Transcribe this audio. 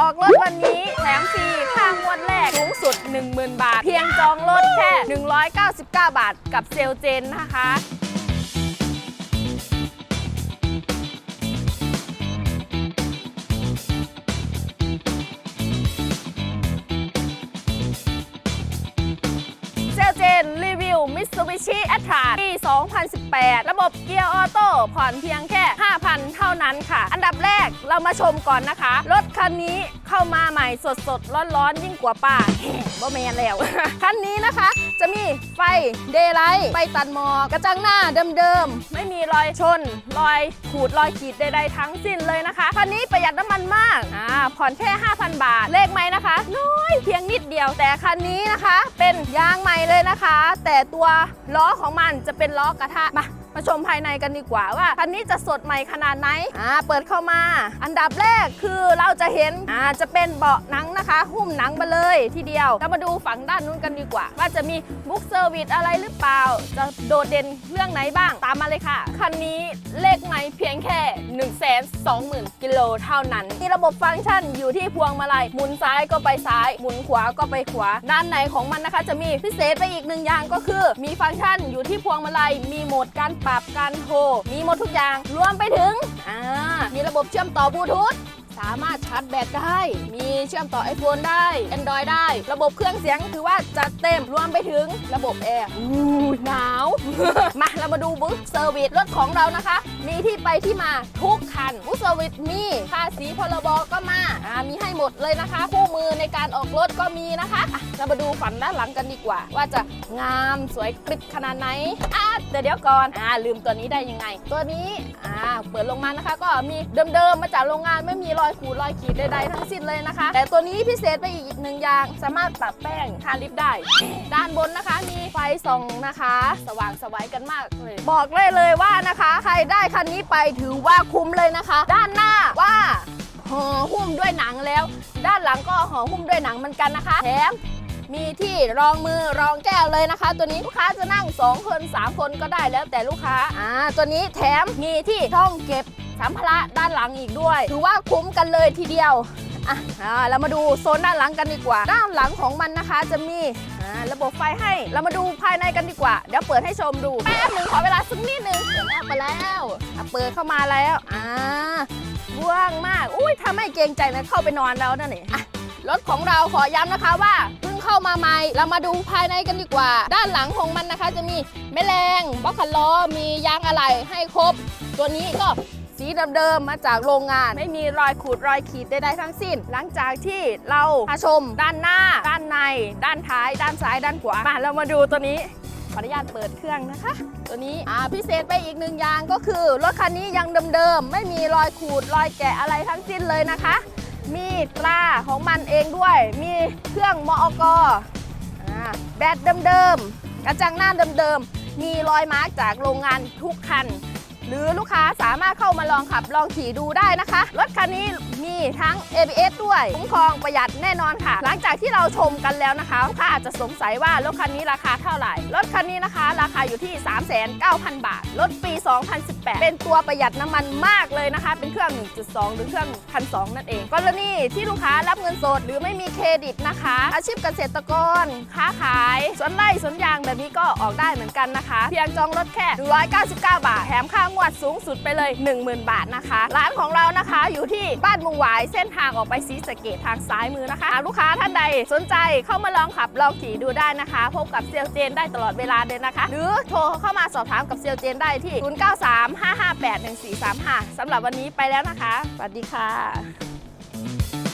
ออกรถวันนี้แถมฟรีค่างวดแรกสูงสุด 10,000 บาท เพียงจองรถแค่ 199 บาทกับเซลลเจนนะคะ ซูบิชิแอตราปี 2018 ระบบเกียร์ออโต้ผ่อนเพียงแค่ 5,000 เท่านั้นค่ะ อันดับแรกเรามาชมก่อนนะคะ รถคันนี้เข้ามาใหม่สดสดร้อนร้อนยิ่งกว่าป้าบ่แมนแล้ว คันนี้นะคะ จะมีไฟเดย์ไลท์ไฟตัดหมอกกระจังหน้าเดิมๆ ไม่มีรอยชน รอยขูดรอยขีดใดๆทั้งสิ้นเลยนะคะ คันนี้ประหยัดน้ำมันมากอ่าผ่อนแค่ 5,000 บาท เลขไหมนะคะ น้อยเพียงนิดเดียว แต่คันนี้นะคะ เป็นยางใหม่เลยนะคะ แต่ตัวล้อของมันจะเป็นล้อกระทะมา มาชมภายในกันดีกว่าว่าคันนี้จะสดใหม่ขนาดไหนอ่าเปิดเข้ามา อันดับแรกคือเราจะเห็นอ่าจะเป็นเบาะหนังนะคะ หุ้มหนังมาเลยทีเดียวเรามาดูฝั่งด้านนู้นกันดีกว่า ว่าจะมีบุ๊กเซอร์วิสอะไรหรือเปล่า จะโดดเด่นเรื่องไหนบ้างตามมาเลยค่ะ คันนี้เลขไม้เพียงแค่1 2 0 0 0 0กิโลเท่านั้นมีระบบฟังก์ชันอยู่ที่พวงมาลัยหมุนซ้ายก็ไปซ้าย หมุนขวาก็ไปขวา ด้านในของมันนะคะ จะมีพิเศษไปอีกหนึ่งอย่างก็คือ มีฟังก์ชันอยู่ที่พวงมาลัยมีโหมดการปรับการโทรมีหมดทุกอย่างรวมไปถึงมีระบบเชื่อมต่อบลูทูธ สามารถชาร์จแบตได้ มีเชื่อมต่อ iPhone ได้ Android ได้ ระบบเครื่องเสียงถือว่าจัดเต็มรวมไปถึงระบบแอร์อู้หนาว มาเรามาดูบุ๊กเซอร์วิสรถของเรานะคะ มีที่ไปที่มาทุกคันบุ๊กเซอร์วิสมีภาษีพรบก็มาอ่ามีให้หมดเลยนะคะ คู่มือในการออกรถก็มีนะคะอะเรามาดูฝั่งด้านหลังกันดีกว่า ว่าจะงามสวยกริบขนาดไหนอะแต่เดี๋ยวก่อนอ่าลืมตัวนี้ได้ยังไง ตัวนี้อ่าเปิดลงมานะคะ ก็มีเดิมๆมาจากโรงงานไม่มีรอยขูดรอยขีดใดๆทั้งสิ้นเลยนะคะ แต่ตัวนี้พิเศษไปอีกหนึ่งอย่าง สามารถปรับแป้งทาลิปได้ ด้านบนนะคะมีไฟส่องนะคะ สว่างสวัยกันมากเลย บอกเลยเลยว่านะคะ ใครได้คันนี้ไปถือว่าคุ้มเลยนะคะ ด้านหน้าว่าห่อหุ้มด้วยหนังแล้ว ด้านหลังก็ห่อหุ้มด้วยหนังเหมือนกันนะคะแถมมีที่รองมือรองแก้วเลยนะคะ ตัวนี้ลูกค้าจะนั่ง 2 คน 3 คนก็ได้แล้วแต่ลูกค้าอ่าตัวนี้แถมมีที่ช่องเก็บ สัมภาระด้านหลังอีกด้วย ถือว่าคุ้มกันเลยทีเดียวอะเรามาดูโซนด้านหลังกันดีกว่า ด้านหลังของมันนะคะจะมีระบบไฟให้ เรามาดูภายในกันดีกว่า เดี๋ยวเปิดให้ชมดูแป๊บหนึ่งขอเวลาสักนิดนึงเปิดแล้วไปแล้วเปิดเข้ามาแล้วอ่าว้างมาก อุ้ยถ้าไม่เกรงใจนะเข้าไปนอนแล้วนั่นเองอ่รถของเราขอย้ำนะคะว่าเพิ่งเข้ามาใหม่ เรามาดูภายในกันดีกว่า ด้านหลังของมันนะคะ จะมีแม่แรงบล็อกคันล้อมียางอะไหล่ให้ครบ ตัวนี้ก็ สีเดิมๆมาจากโรงงาน ไม่มีรอยขูดรอยขีดใดๆทั้งสิ้น หลังจากที่เรามาชมด้านหน้า ด้านใน ด้านท้าย ด้านซ้าย ด้านขวามาเรามาดูตัวนี้ขออนุญาตเปิดเครื่องนะคะ ตัวนี้อ่าพิเศษไปอีกหนึ่งอย่างก็คือ รถคันนี้ยังเดิมๆ ไม่มีรอยขูดรอยแกะอะไรทั้งสิ้นเลยนะคะ มีตราของมันเองด้วย มีเครื่องมอกอ่าแบตเดิมๆกระจังหน้าเดิมๆ มีรอยมาร์กจากโรงงานทุกคัน หรือลูกค้าสามารถเข้ามาลองขับลองขี่ดูได้นะคะ รถคันนี้มีทั้ง ABS ด้วยคุ้มครองประหยัดแน่นอนค่ะ หลังจากที่เราชมกันแล้วนะคะลูกค้าอาจจะสงสัยว่ารถคันนี้ราคาเท่าไหร่ รถคันนี้นะคะ ราคาอยู่ที่ 3,900บาท รถปี 2018 เป็นตัวประหยัดน้ำมันมากเลยนะคะ เป็นเครื่อง 1.2 หรือเครื่อง1,200นั่นเอง กรณีที่ลูกค้ารับเงินสดหรือไม่มีเครดิตนะคะ อาชีพเกษตรกร ค้าขายสวนไร่สวนยางแบบนี้ก็ออกได้เหมือนกันนะคะ เพียงจองรถแค่ 199 บาท แถมค่างวดสูงสุดไปเลย 10,000 บาทนะคะ ร้านของเรานะคะอยู่ที่บ้านมุงหวายเส้นทางออกไปศรีสะเกดทางซ้ายมือนะคะหากลูกค้าท่านใดสนใจเข้ามาลองขับลองขี่ดูได้นะคะ พบกับเซลลเจนได้ตลอดเวลาเลยนะคะ หรือโทรเข้ามาสอบถามกับเซลลเจนได้ที่ 0935581435สำหรับวันนี้ไปแล้วนะคะสวัสดีค่ะ